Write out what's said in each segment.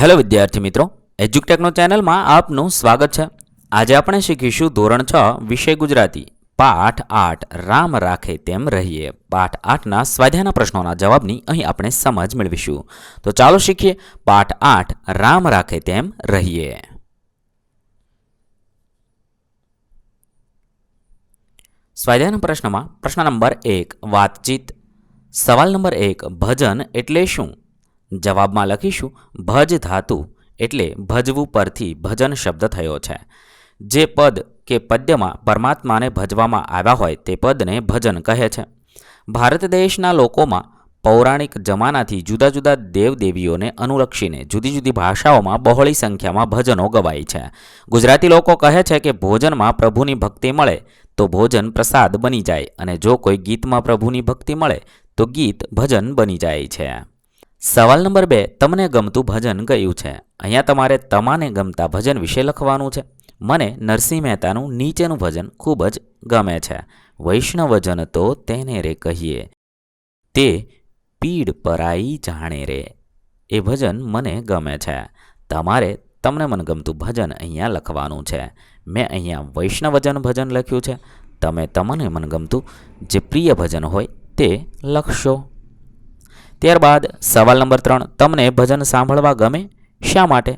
Hello વિદ્યાર્થી મિત્રો એજ્યુકટેકનો ચેનલમાં આપનું સ્વાગત છે. આજે આપણે શીખીશું ધોરણ છ, વિષય ગુજરાતી. પાઠ આઠ, રામ રાખે તેમ રહીએ. પાઠ આઠના સ્વાધ્યાયના પ્રશ્નોના જવાબની અહીં આપણે સમજ મેળવીશું. તો ચાલો શીખીએ. પાઠ આઠ, રામ રાખે તેમ રહીએ. સ્વાધ્યાયના પ્રશ્નમાં પ્રશ્ન નંબર એક, વાતચીત. સવાલ નંબર એક, ભજન એટલે શું? જવાબમાં લખીશું, ભજ ધાતુ એટલે ભજવું પરથી ભજન શબ્દ થયો છે. જે પદ કે પદ્યમાં પરમાત્માને ભજવામાં આવ્યા હોય તે પદને ભજન કહે છે. ભારત દેશના લોકોમાં પૌરાણિક જમાનાથી જુદા જુદા દેવદેવીઓને અનુલક્ષીને જુદી જુદી ભાષાઓમાં બહોળી સંખ્યામાં ભજનો ગવાય છે. ગુજરાતી લોકો કહે છે કે ભોજનમાં પ્રભુની ભક્તિ મળે તો ભોજન પ્રસાદ બની જાય અને જો કોઈ ગીતમાં પ્રભુની ભક્તિ મળે તો ગીત ભજન બની જાય છે. સવાલ નંબર બે, તમને ગમતું ભજન કયું છે? અહીંયા તમારે તમાને ગમતા ભજન વિશે લખવાનું છે. મને નરસિંહ મહેતાનું નીચેનું ભજન ખૂબ જ ગમે છે. વૈષ્ણવજન તો તેને રે કહીએ. તે પીડ પરાઈ જાણે રે. એ ભજન મને ગમે છે. તમારે તમને મનગમતું ભજન અહીંયા લખવાનું છે. મેં અહીંયા વૈષ્ણવજન ભજન લખ્યું છે. તમે તમને મનગમતું જે પ્રિય ભજન હોય તે લખશો. ત્યારબાદ સવાલ નંબર ત્રણ, તમને ભજન સાંભળવા ગમે? શા માટે?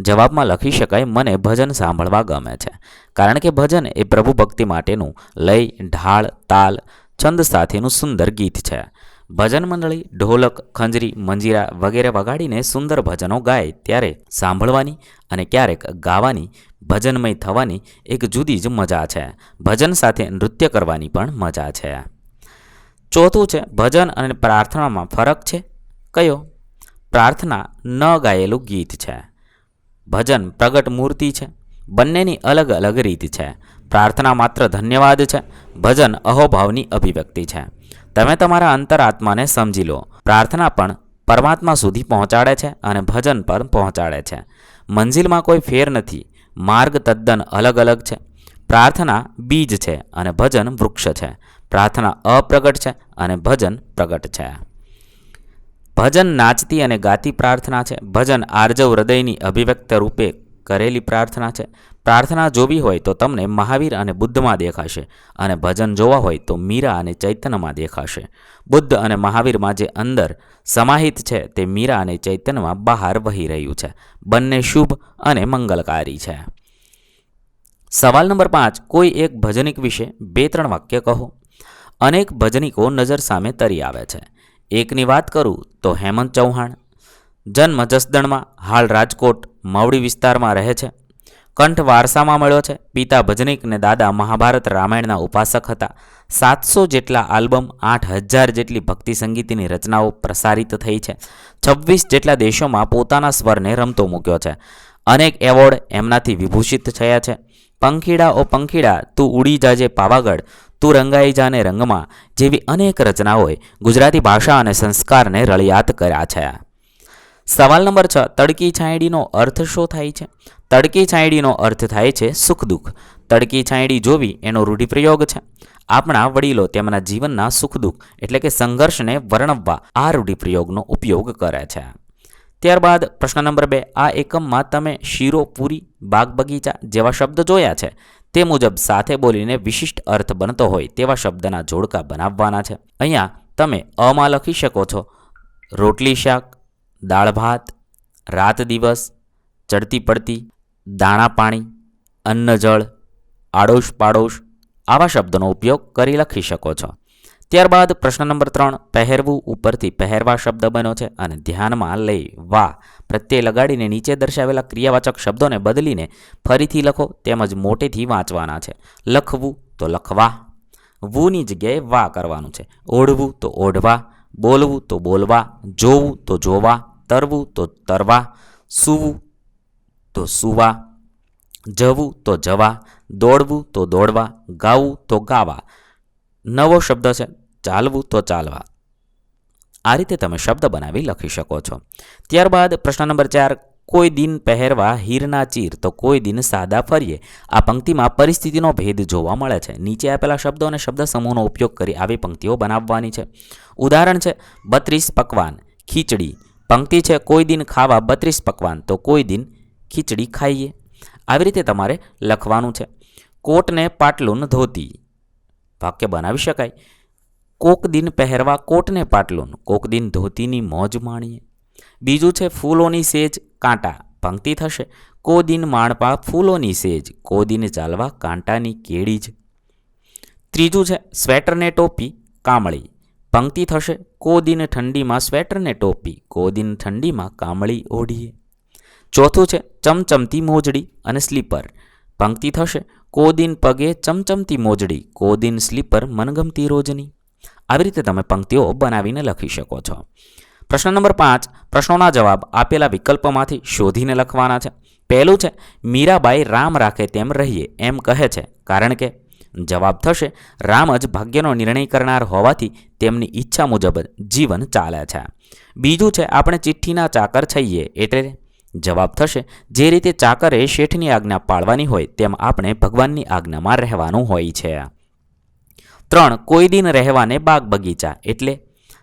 જવાબમાં લખી શકાય, મને ભજન સાંભળવા ગમે છે. કારણ કે ભજન એ પ્રભુ ભક્તિ માટેનું લય, ઢાળ, તાલ, છંદ સાથેનું સુંદર ગીત છે. ભજન મંડળી, ઢોલક, ખંજરી, મંજીરા વગેરે વગાડીને સુંદર ભજનો ગાય ત્યારે સાંભળવાની અને ક્યારેક ગાવાની, ભજનમય થવાની એક જુદી જ મજા છે. ભજન સાથે નૃત્ય કરવાની પણ મજા છે. ચોથું છે, ભજન અને પ્રાર્થનામાં ફરક છે? કયો? પ્રાર્થના ન ગાયેલું ગીત છે. ભજન પ્રગટ મૂર્તિ છે. બંનેની અલગ અલગ રીત છે. પ્રાર્થના માત્ર ધન્યવાદ છે. ભજન અહોભાવની અભિવ્યક્તિ છે. તમે તમારા અંતરાત્માને સમજી લો. પ્રાર્થના પણ પરમાત્મા સુધી પહોંચાડે છે અને ભજન પર પહોંચાડે છે. મંજિલમાં કોઈ ફેર નથી. માર્ગ તદ્દન અલગ અલગ છે. પ્રાર્થના બીજ છે અને ભજન વૃક્ષ છે. પ્રાર્થના અપ્રગટ છે અને ભજન પ્રગટ છે. ભજન નાચતી અને ગાતી પ્રાર્થના છે. ભજન આર્જવ હૃદયની અભિવ્યક્ત રૂપે કરેલી પ્રાર્થના છે. પ્રાર્થના જોવી હોય તો તમને મહાવીર અને બુદ્ધમાં દેખાશે અને ભજન જોવા હોય તો મીરા અને ચૈતન્યમાં દેખાશે. બુદ્ધ અને મહાવીરમાં જે અંદર સમાહિત છે તે મીરા અને ચૈતન્યમાં બહાર વહી રહ્યું છે. બંને શુભ અને મંગલકારી છે. સવાલ નંબર પાંચ, કોઈ એક ભજનિક વિશે બે ત્રણ વાક્ય કહો. અનેક ભજનિકો નજર સામે તરી આવે છે. એકની વાત કરું તો હેમંત ચૌહાણ. જન્મ જસદણમાં, હાલ રાજકોટ, મવડી વિસ્તારમાં રહે છે. કંઠ વારસામાં મળ્યો છે. પિતા ભજનિક ને દાદા મહાભારત રામાયણના ઉપાસક હતા. સાતસો જેટલા આલ્બમ, આઠ હજાર જેટલી ભક્તિ સંગીતની રચનાઓ પ્રસારિત થઈ છે. છવ્વીસ જેટલા દેશોમાં પોતાના સ્વરને રમતો મૂક્યો છે. અનેક એવોર્ડ એમનાથી વિભૂષિત થયા છે. પંખીડા ઓ પંખીડા, તું ઉડી જાજે પાવાગઢ. તું રંગાઈ જાને રંગમાં જેવી અનેક રચનાઓએ ગુજરાતી ભાષા અને સંસ્કારને રળિયાત કર્યા છે. સવાલ નંબર છ, તડકી છાંયડીનો અર્થ શું થાય છે? તડકી છાંયડીનો અર્થ થાય છે સુખ દુઃખ. તડકી છાંયડી જોવી એનો રૂઢિપ્રયોગ છે. આપણા વડીલો તેમના જીવનના સુખ દુઃખ એટલે કે સંઘર્ષને વર્ણવવા આ રૂઢિપ્રયોગનો ઉપયોગ કરે છે. ત્યારબાદ પ્રશ્ન નંબર બે, આ એકમમાં તમે શીરો પૂરી બાગ બગીચા જેવા શબ્દ જોયા છે. તે મુજબ સાથે બોલીને વિશિષ્ટ અર્થ બનતો હોય તેવા શબ્દના જોડકા બનાવવાના છે. અહીંયા તમે અમાં લખી શકો છો, રોટલી શાક, દાળ ભાત, રાત દિવસ, ચડતી પડતી, દાણા પાણી અન્ન જળ આડોશ પાડોશ આવા શબ્દોનો ઉપયોગ કરી લખી શકો છો. ત્યારબાદ પ્રશ્ન નંબર ત્રણ, પહેરવું ઉપરથી પહેરવા શબ્દ બન્યો છે અને ધ્યાનમાં લઈ વા પ્રત્યે લગાડીને નીચે દર્શાવેલા ક્રિયાવાચક શબ્દોને બદલીને ફરીથી લખો તેમજ મોટેથી વાંચવાના છે. લખવું તો લખવા, વુની જગ્યાએ વા કરવાનું છે. ઓઢવું તો ઓઢવા, બોલવું તો બોલવા, જોવું તો જોવા, તરવું તો તરવા, સૂવું તો સૂવા, જવું તો જવા, દોડવું તો દોડવા, ગાવું તો ગાવા. નવો શબ્દ છે ચાલવું તો ચાલવા. આ રીતે તમે શબ્દ બનાવી લખી શકો છો. ત્યારબાદ પ્રશ્ન નંબર ચાર, કોઈ દિન પહેરવા હીરના ચીર, તો કોઈ દિન સાદા ફરીએ. આ પંક્તિમાં પરિસ્થિતિનો ભેદ જોવા મળે છે. નીચે આપેલા શબ્દો અને શબ્દ સમૂહનો ઉપયોગ કરી આવી પંક્તિઓ બનાવવાની છે. ઉદાહરણ છે, બત્રીસ પકવાન, ખીચડી. પંક્તિ છે, કોઈ દિન ખાવા બત્રીસ પકવાન, તો કોઈ દિન ખીચડી ખાઈએ. આવી રીતે તમારે લખવાનું છે. કોટને પાટલુન ધોતી. વાક્ય બનાવી શકાય. કોક દિન પહેરવા કોટને પાટલોનું કોક દિન ધોતીની મોજ માણીએ. બીજું છે ફૂલોની સેજ, કાંટા પંક્તિ થશે. કો દિન માણપા ફૂલોની સેજ, કો દિન ચાલવા કાંટાની કેળી જ. ત્રીજું છે સ્વેટરને ટોપી, કામળી પંક્તિ થશે. કો દિન ઠંડીમાં સ્વેટરને ટોપી, કો દિન ઠંડીમાં કામળી ઓઢીએ. ચોથું છે ચમચમતી મોજડી અને સ્લીપર પંક્તિ થશે. કો દિન પગે ચમચમતી મોજડી, કો દિન સ્લીપર મનગમતી રોજની. આવી રીતે તમે પંક્તિઓ બનાવીને લખી શકો છો. પ્રશ્ન નંબર પાંચ, પ્રશ્નોના જવાબ આપેલા વિકલ્પોમાંથી શોધીને લખવાના છે. પહેલું છે, મીરાબાઈ રામ રાખે તેમ રહીએ એમ કહે છે. કારણ કે જવાબ થશે, રામ જ ભાગ્યનો નિર્ણય કરનાર હોવાથી તેમની ઈચ્છા મુજબ જીવન ચાલે છે. બીજું છે, આપણે ચિઠ્ઠીના ચાકર છઈએ એટલે જવાબ થશે, જે રીતે ચાકરે શેઠની આજ્ઞા પાળવાની હોય તેમ આપણે ભગવાનની આજ્ઞામાં રહેવાનું હોય છે. ત્રણ, કોઈ દિન રહેવાને બાગ બગીચા એટલે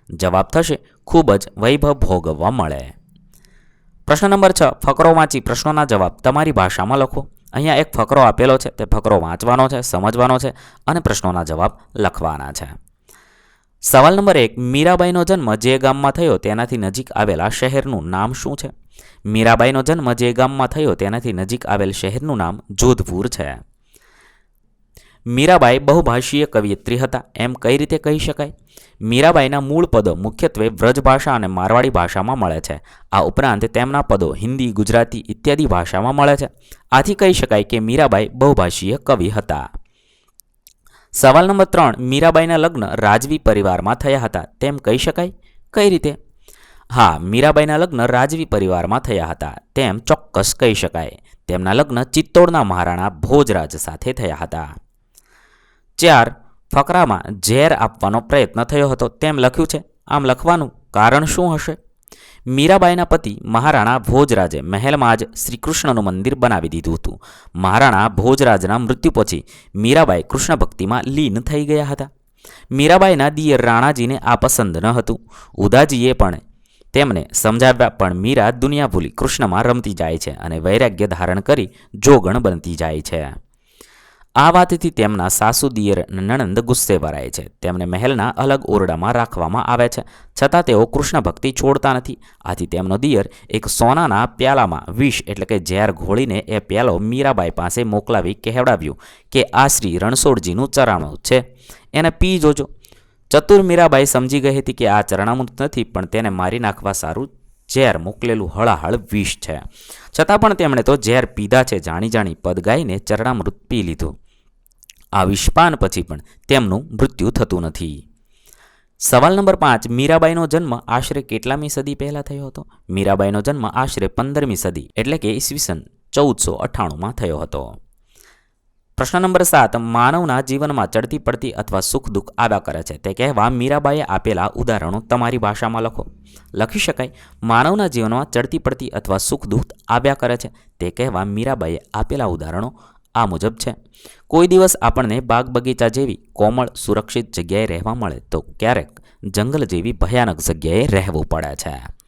જવાબ થશે, ખૂબ જ વૈભવ ભોગવવા મળે. પ્રશ્ન નંબર છ, ફકરો વાંચી પ્રશ્નોના જવાબ તમારી ભાષામાં લખો. અહીંયા એક ફકરો આપેલો છે, તે ફકરો વાંચવાનો છે, સમજવાનો છે અને પ્રશ્નોના જવાબ લખવાના છે. સવાલ નંબર એક, મીરાબાઈનો જન્મ જે ગામમાં થયો તેનાથી નજીક આવેલા શહેરનું નામ શું છે? મીરાબાઈનો જન્મ જે ગામમાં થયો તેનાથી નજીક આવેલ શહેરનું નામ જોધપુર છે. મીરાબાઈ બહુભાષીય કવિયત્રી હતા. એમ કઈ રીતે કહી શકાય? મીરાબાઈના મૂળ પદો મુખ્યત્વે વ્રજ ભાષા અને મારવાડી ભાષામાં મળે છે. આ ઉપરાંત તેમના પદો હિન્દી, ગુજરાતી ઇત્યાદિ ભાષામાં મળે છે. આથી કહી શકાય કે મીરાબાઈ બહુભાષીય કવિ હતા. સવાલ નંબર ત્રણ, મીરાબાઈના લગ્ન રાજવી પરિવારમાં થયા હતા. તેમ કહી શકાય? કઈ રીતે? હા, મીરાબાઈના લગ્ન રાજવી પરિવારમાં થયા હતા. તેમ ચોક્કસ કહી શકાય. તેમના લગ્ન ચિત્તોડના મહારાણા ભોજરાજ સાથે થયા હતા. ચાર ફકરામાં ઝેર આપવાનો પ્રયત્ન થયો હતો. તેમ લખ્યું છે. આમ લખવાનું કારણ શું હશે? મીરાબાઈના પતિ મહારાણા ભોજરાજે મહેલમાં જ શ્રીકૃષ્ણનું મંદિર બનાવી દીધું હતું. મહારાણા ભોજરાજના મૃત્યુ પછી મીરાબાઈ કૃષ્ણ ભક્તિમાં લીન થઈ ગયા હતા. મીરાબાઈના દિયર રાણાજીને આ પસંદ ન હતું. ઉદાજીએ પણ તેમને સમજાવ્યા, પણ મીરા દુનિયા ભૂલી કૃષ્ણમાં રમતી જાય છે અને વૈરાગ્ય ધારણ કરી જોગણ બનતી જાય છે. આ વાતથી તેમના સાસુ દિયર નણંદ ગુસ્સે ભરાય છે. તેમને મહેલના અલગ ઓરડામાં રાખવામાં આવે છે. છતાં તેઓ કૃષ્ણ ભક્તિ છોડતા નથી. આથી તેમનો દિયર એક સોનાના પ્યાલામાં વિષ એટલે કે ઝેર ઘોળીને એ પ્યાલો મીરાબાઈ પાસે મોકલાવી કહેવડાવ્યું કે આ શ્રી રણછોડજીનું ચરાણું છે. એને પી જોજો. ચતુર મીરાબાઈ સમજી ગઈ હતી કે આ ચરણામૃત નથી, પણ તેને મારી નાખવા સારું ઝેર મોકલેલું હળાહળ વિષ છે. છતાં પણ તેમણે તો ઝેર પીધા છે. જાણી જાણી પદ ગાઈને ચરણામૃત પી લીધું. આ વિષપાન પછી પણ તેમનું મૃત્યુ થતું નથી. સવાલ નંબર પાંચ, મીરાબાઈનો જન્મ આશરે કેટલામી સદી પહેલાં થયો હતો? મીરાબાઈનો જન્મ આશરે પંદરમી સદી, એટલે કે ઈસવીસન ચૌદસો અઠ્ઠાણુંમાં થયો હતો. પ્રશ્ન નંબર સાત, માનવના જીવનમાં ચડતી પડતી અથવા સુખ દુઃખ આવ્યા કરે છે. તે કહેવા મીરાબાઈએ આપેલા ઉદાહરણો તમારી ભાષામાં લખો. લખી શકાય, માનવના જીવનમાં ચડતી પડતી અથવા સુખ દુઃખ આવ્યા કરે છે. તે કહેવા મીરાબાઈએ આપેલા ઉદાહરણો આ મુજબ છે. કોઈ દિવસ આપણને બાગ બગીચા જેવી કોમળ, સુરક્ષિત જગ્યાએ રહેવા મળે તો ક્યારેક જંગલ જેવી ભયાનક જગ્યાએ રહેવું પડે છે.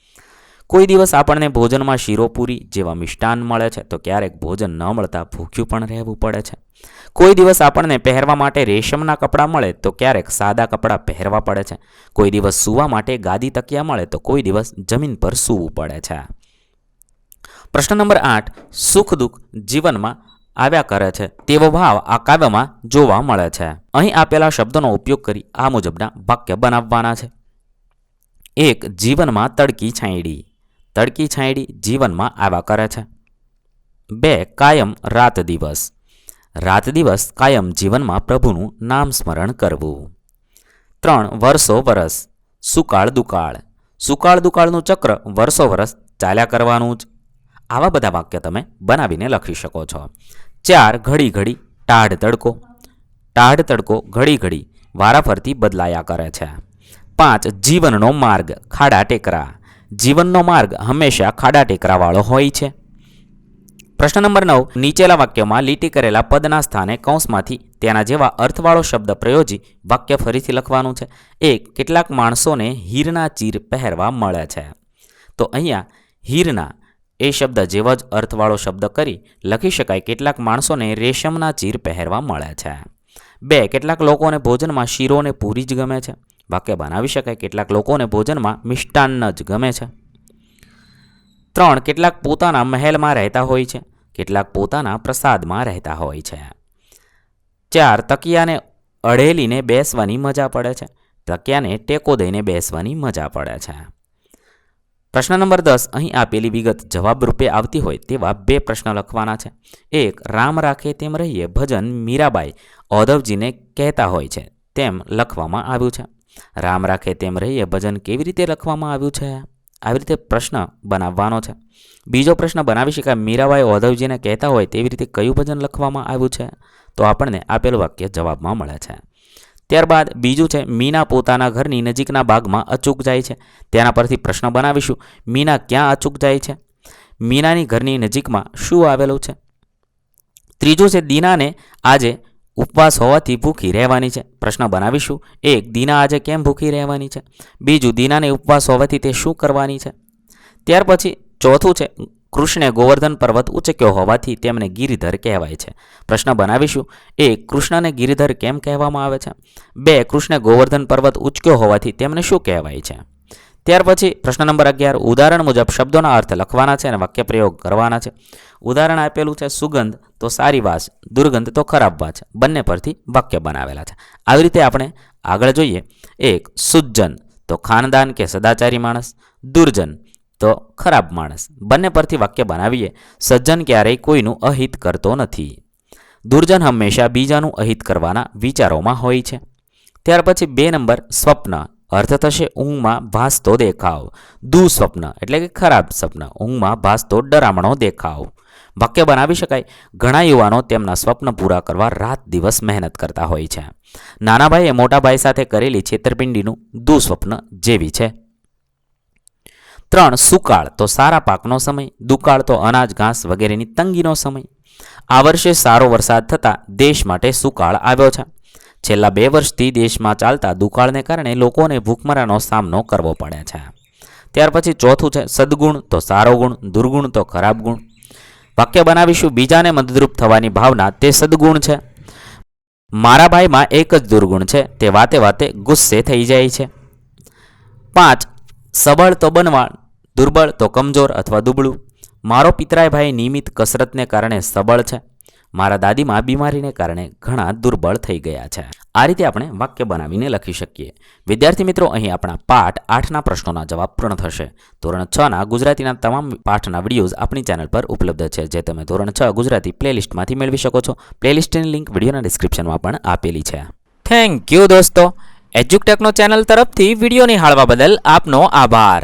કોઈ દિવસ આપણને ભોજનમાં શીરોપુરી જેવા મિષ્ટાન મળે છે તો ક્યારેક ભોજન ન મળતા ભૂખ્યું પણ રહેવું પડે છે. કોઈ દિવસ આપણને પહેરવા માટે રેશમના કપડાં મળે તો ક્યારેક સાદા કપડાં પહેરવા પડે છે. કોઈ દિવસ સૂવા માટે ગાદી તકિયા મળે તો કોઈ દિવસ જમીન પર સૂવું પડે છે. પ્રશ્ન નંબર આઠ, સુખ દુઃખ જીવનમાં આવ્યા કરે છે. તેવો ભાવ આ કાવ્યમાં જોવા મળે છે. અહીં આપેલા શબ્દોનો ઉપયોગ કરી આ મુજબના વાક્ય બનાવવાના છે. એક, જીવનમાં તડકી છાંયડી. તડકી છાંયડી જીવનમાં આવ્યા કરે છે. બે, કાયમ રાત દિવસ. રાત દિવસ કાયમ જીવનમાં પ્રભુનું નામ સ્મરણ કરવું. ત્રણ, વર્ષો વરસ. સુકાળ દુકાળ. સુકાળ દુકાળનું ચક્ર વર્ષો વરસ ચાલ્યા કરવાનું જ. આવા બધા વાક્ય તમે બનાવીને લખી શકો છો. ચાર, ઘડી ઘડી, ટાઢ, તડકો. ટાઢ, તડકો, ઘડી ઘડી, વારાફરતી બદલાયા કરે છે. પાંચ, જીવનનો માર્ગ, ખાડા ટેકરા. જીવનનો માર્ગ હંમેશા ખાડા ટેકરાવાળો હોય છે. પ્રશ્ન નંબર નવ, નીચેલા વાક્યમાં લીટી કરેલા પદના સ્થાને કૌંસમાંથી તેના જેવા અર્થવાળો શબ્દ પ્રયોજી વાક્ય ફરીથી લખવાનું છે. એક, કેટલાક માણસોને હીરના ચીર પહેરવા મળે છે. તો અહીંયા હીરના એ શબ્દ જેવો જ અર્થવાળો શબ્દ કરી લખી શકાય કેટલાક માણસોને રેશમના ચીર પહેરવા મળે છે. બે, કેટલાક લોકોને ભોજનમાં શીરો અને પૂરી જ ગમે છે. વાક્ય બનાવી શકાય કેટલાક લોકોને ભોજનમાં મિષ્ટાન્ન જ ગમે છે. ત્રણ, કેટલાક પોતાના મહેલમાં રહેતા હોય છે. કેટલાક પોતાના પ્રસાદમાં રહેતા હોય છે. ચાર, તકિયાને અડેલીને બેસવાની મજા પડે છે. તકિયાને ટેકો દઈને બેસવાની મજા પડે છે. પ્રશ્ન નંબર દસ, અહીં આપેલી વિગત જવાબ રૂપે આવતી હોય તેવા બે પ્રશ્ન લખવાના છે. એક, રામ રાખે તેમ રહીએ, ભજન મીરાબાઈ ઔધવજીને કહેતા હોય છે, તેમ લખવામાં આવ્યું છે. રામ રાખે તેમ રહીએ, ભજન કેવી રીતે લખવામાં આવ્યું છે? આવી રીતે પ્રશ્ન બનાવવાનો છે. બીજો પ્રશ્ન બનાવી શકાય, મીરાબાઈ ઔધવજીને કહેતા હોય તેવી રીતે કયું ભજન લખવામાં આવ્યું છે? તો આપણને આપેલું વાક્ય જવાબમાં મળે છે. ત્યારબાદ બીજું છે, મીના પોતાના ઘરની નજીકના ભાગમાં અચૂક જાય છે. તેના પરથી પ્રશ્ન બનાવીશું, મીના ક્યાં અચૂક જાય છે? મીનાની ઘરની નજીકમાં શું આવેલું છે? ત્રીજું છે, દીનાને આજે ઉપવાસ હોવાથી ભૂખી રહેવાની છે. પ્રશ્ન બનાવીશું એક દીના આજે કેમ ભૂખી રહેવાની છે? બીજું, દીનાને ઉપવાસ હોવાથી તે શું કરવાની છે? ત્યાર પછી ચોથું છે કૃષ્ણે ગોવર્ધન પર્વત ઉચક્યો હોવાથી તેમને ગિરિધર કહેવાય છે. પ્રશ્ન બનાવીશું એક કૃષ્ણને ગિરિધર કેમ કહેવામાં આવે છે? બે, કૃષ્ણે ગોવર્ધન પર્વત ઉચક્યો હોવાથી તેમને શું કહેવાય છે? ત્યાર પછી પ્રશ્ન નંબર અગિયાર, ઉદાહરણ મુજબ શબ્દોના અર્થ લખવાના છે અને વાક્ય પ્રયોગ કરવાના છે. ઉદાહરણ આપેલું છે, સુગંધ તો સારી વાસ, દુર્ગંધ તો ખરાબ વાસ, બંને પરથી વાક્ય બનાવેલા છે. આવી રીતે આપણે આગળ જોઈએ. એક, સુજ્જન તો ખાનદાન કે સદાચારી માણસ, દુર્જન તો ખરાબ માણસ. બંને પરથી વાક્ય બનાવીએ, સજ્જન ક્યારેય કોઈનું અહિત કરતો નથી. દુર્જન હંમેશા બીજાનું અહિત કરવાના વિચારોમાં હોય છે. ત્યાર પછી બે નંબર, સ્વપ્ન. અર્થ થશે ઊંઘમાં ભાસતો દેખાવ. દુસ્વપ્ન એટલે કે ખરાબ સ્વપ્ન. ઊંઘમાં ભાસતો ડરામણો દેખાવ. વાક્ય બનાવી શકાય, ઘણા યુવાનો તેમના સ્વપ્ન પૂરા કરવા રાત દિવસ મહેનત કરતા હોય છે. નાના ભાઈએ મોટા ભાઈ સાથે કરેલી છેતરપિંડીનું દુસ્વપ્ન જેવી છે. ત્રણ સુકાળ તો સારા પાકનો સમય, દુકાળ તો અનાજ, ઘાસ વગેરેની તંગીનો સમય. આ વર્ષે સારો વરસાદ થતાં દેશ માટે સુકાળ આવ્યો છે. છેલ્લા બે વર્ષથી દેશમાં ચાલતા દુકાળને કારણે લોકોને ભૂખમરાનો સામનો કરવો પડે છે. ત્યાર પછી ચોથું છે સદગુણ, તો સારો ગુણ, દુર્ગુણ, તો ખરાબ ગુણ. વાક્ય બનાવીશું, બીજાને મદદરૂપ થવાની ભાવના તે સદગુણ છે. મારા ભાઈમાં એક જ દુર્ગુણ છે, તે વાતે વાતે ગુસ્સે થઈ જાય છે. પાંચ, સબળ તો બનવા દુર્બળ તો કમજોર અથવા દુબળું. મારો પિતરાય ભાઈ નિયમિત કસરતને કારણે સબળ છે. મારા દાદીમાં બીમારીને કારણે ઘણા દુર્બળ થઈ ગયા છે. આ રીતે આપણે વાક્ય બનાવીને લખી શકીએ. વિદ્યાર્થી મિત્રો, અહીં આપણા પાઠ આઠના પ્રશ્નોના જવાબ પૂર્ણ થશે. ધોરણ છના ગુજરાતીના તમામ પાઠના વિડીયોઝ આપણી ચેનલ પર ઉપલબ્ધ છે, જે તમે ધોરણ છ ગુજરાતી પ્લેલિસ્ટમાંથી મેળવી શકો છો. પ્લેલિસ્ટની લિંક વિડીયોના ડિસ્ક્રિપ્શનમાં પણ આપેલી છે. થેન્ક યુ દોસ્તો. એજ્યુકટેકનો ચેનલ તરફથી વીડિયો નિહાળવા બદલ આપનો આભાર.